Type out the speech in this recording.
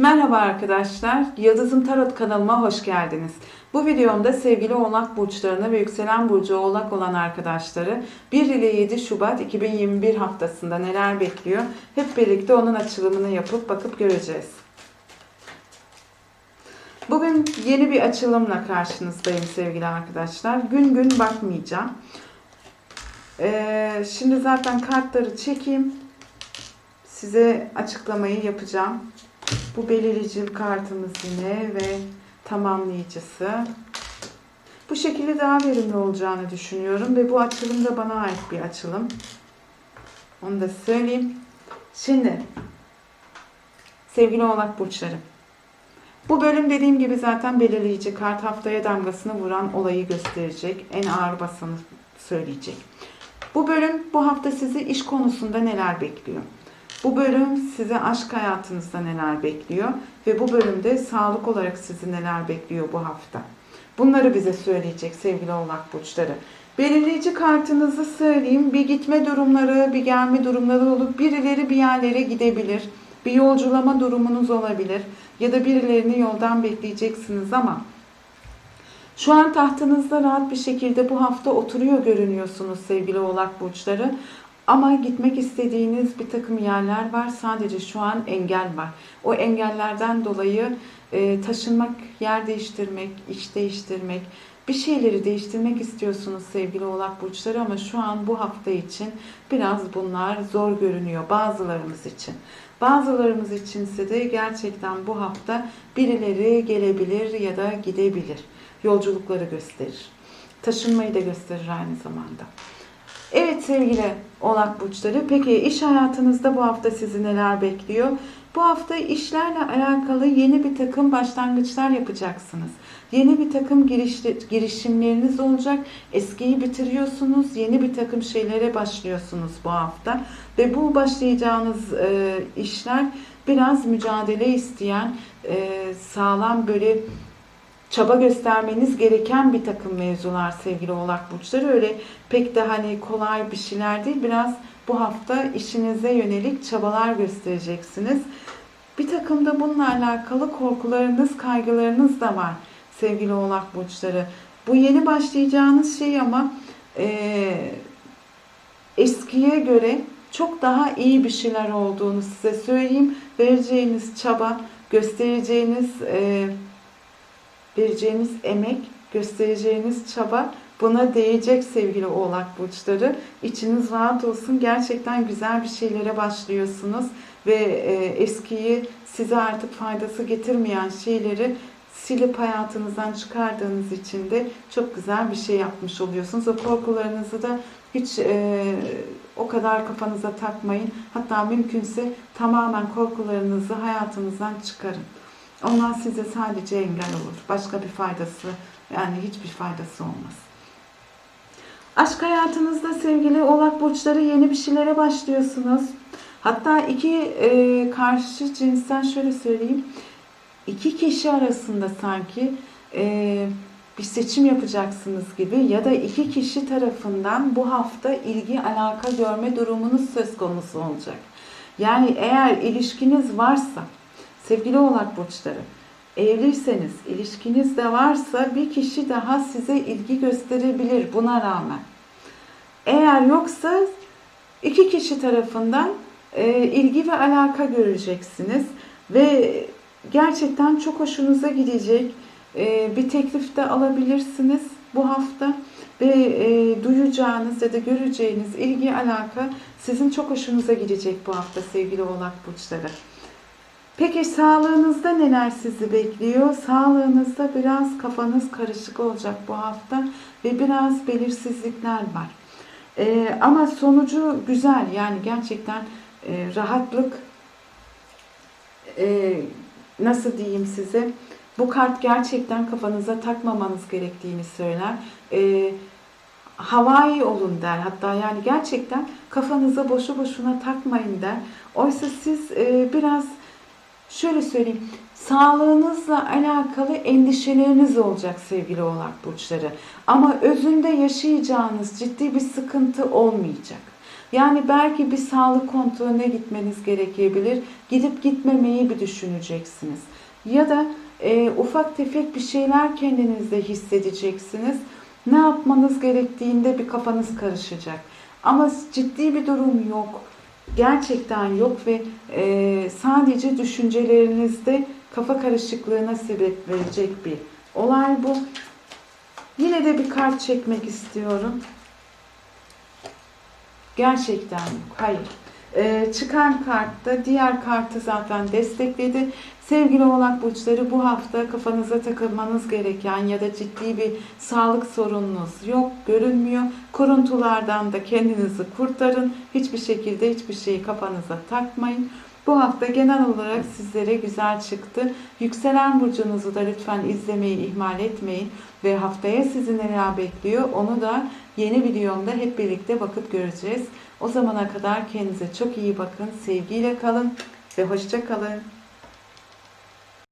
Merhaba arkadaşlar, Yıldızım Tarot kanalıma hoş geldiniz. Bu videomda sevgili Oğlak burçlarını ve yükselen burcu Oğlak olan arkadaşları 1 ile 7 Şubat 2021 haftasında neler bekliyor? Hep birlikte onun açılımını yapıp bakıp göreceğiz. Bugün yeni bir açılımla karşınızdayım sevgili arkadaşlar. Gün gün bakmayacağım. Ee, şimdi zaten kartları çekeyim. Size açıklamayı yapacağım. Bu belirleyici kartımız yine ve tamamlayıcısı. Bu şekilde daha verimli olacağını düşünüyorum ve bu açılım da bana ait bir açılım. Onu da söyleyeyim. Şimdi sevgili oğlak burçları. Bu bölüm dediğim gibi zaten belirleyici kart haftaya damgasını vuran olayı gösterecek. En ağır basanı söyleyecek. Bu bölüm bu hafta sizi iş konusunda neler bekliyor? Bu bölüm size aşk hayatınızda neler bekliyor ve bu bölümde sağlık olarak sizi neler bekliyor bu hafta. Bunları bize söyleyecek sevgili oğlak burçları. Belirleyici kartınızı söyleyeyim. Bir gitme durumları, bir gelme durumları olup birileri bir yerlere gidebilir. Bir yolculama durumunuz olabilir ya da birilerini yoldan bekleyeceksiniz ama şu an tahtınızda rahat bir şekilde bu hafta oturuyor görünüyorsunuz sevgili oğlak burçları. Ama gitmek istediğiniz bir takım yerler var. Sadece şu an engel var. O engellerden dolayı e, taşınmak, yer değiştirmek, iş değiştirmek, bir şeyleri değiştirmek istiyorsunuz sevgili oğlak burçları ama şu an bu hafta için biraz bunlar zor görünüyor bazılarımız için. Bazılarımız içinse de gerçekten bu hafta birileri gelebilir ya da gidebilir. Yolculukları gösterir. Taşınmayı da gösterir aynı zamanda. Evet sevgili oğlak burçları. Peki iş hayatınızda bu hafta sizi neler bekliyor? Bu hafta işlerle alakalı yeni bir takım başlangıçlar yapacaksınız. Yeni bir takım girişimleriniz olacak. Eskiyi bitiriyorsunuz. Yeni bir takım şeylere başlıyorsunuz bu hafta. Ve bu başlayacağınız e, işler biraz mücadele isteyen, e, sağlam böyle çaba göstermeniz gereken bir takım mevzular sevgili oğlak burçları. Öyle pek de hani kolay bir şeyler değil. Biraz bu hafta işinize yönelik çabalar göstereceksiniz. Bir takım da bununla alakalı korkularınız, kaygılarınız da var sevgili oğlak burçları. Bu yeni başlayacağınız şey ama e, eskiye göre çok daha iyi bir şeyler olduğunu size söyleyeyim. Vereceğiniz çaba, göstereceğiniz e, vereceğiniz emek, göstereceğiniz çaba buna değecek sevgili oğlak burçları. İçiniz rahat olsun. Gerçekten güzel bir şeylere başlıyorsunuz ve e, eskiyi size artık faydası getirmeyen şeyleri silip hayatınızdan çıkardığınız için de çok güzel bir şey yapmış oluyorsunuz. O korkularınızı da hiç e, o kadar kafanıza takmayın. Hatta mümkünse tamamen korkularınızı hayatınızdan çıkarın. Onlar size sadece engel olur. Başka bir faydası yani hiçbir faydası olmaz. Aşk hayatınızda sevgili oğlak burçları yeni bir şeylere başlıyorsunuz. Hatta iki e, karşı cinsten şöyle söyleyeyim. iki kişi arasında sanki e, bir seçim yapacaksınız gibi ya da iki kişi tarafından bu hafta ilgi alaka görme durumunuz söz konusu olacak. Yani eğer ilişkiniz varsa sevgili oğlak burçları evliyseniz ilişkiniz de varsa bir kişi daha size ilgi gösterebilir buna rağmen. Eğer yoksa iki kişi tarafından e, ilgi ve alaka göreceksiniz ve gerçekten çok hoşunuza gidecek e, bir teklif de alabilirsiniz bu hafta ve e, duyacağınız ya da göreceğiniz ilgi alaka sizin çok hoşunuza gidecek bu hafta sevgili oğlak burçları. Peki sağlığınızda neler sizi bekliyor? Sağlığınızda biraz kafanız karışık olacak bu hafta ve biraz belirsizlikler var. Ee, ama sonucu güzel yani gerçekten e, rahatlık e, nasıl diyeyim size bu kart gerçekten kafanıza takmamanız gerektiğini söyler. E, havai olun der. Hatta yani gerçekten kafanıza boşu boşuna takmayın der. Oysa siz e, biraz şöyle söyleyeyim. Sağlığınızla alakalı endişeleriniz olacak sevgili oğlak burçları. Ama özünde yaşayacağınız ciddi bir sıkıntı olmayacak. Yani belki bir sağlık kontrolüne gitmeniz gerekebilir. Gidip gitmemeyi bir düşüneceksiniz. Ya da e, ufak tefek bir şeyler kendinizde hissedeceksiniz. Ne yapmanız gerektiğinde bir kafanız karışacak. Ama ciddi bir durum yok. Gerçekten yok ve e, sadece düşüncelerinizde kafa karışıklığına sebep verecek bir olay bu. Yine de bir kart çekmek istiyorum. Gerçekten yok. Hayır. Ee, çıkan kartta diğer kartı zaten destekledi. Sevgili oğlak burçları bu hafta kafanıza takılmanız gereken ya da ciddi bir sağlık sorununuz yok, görünmüyor. Kuruntulardan da kendinizi kurtarın. Hiçbir şekilde hiçbir şeyi kafanıza takmayın. Bu hafta genel olarak sizlere güzel çıktı. Yükselen burcunuzu da lütfen izlemeyi ihmal etmeyin. Ve haftaya sizi neler bekliyor onu da yeni videomda hep birlikte bakıp göreceğiz. O zamana kadar kendinize çok iyi bakın, sevgiyle kalın ve hoşça kalın.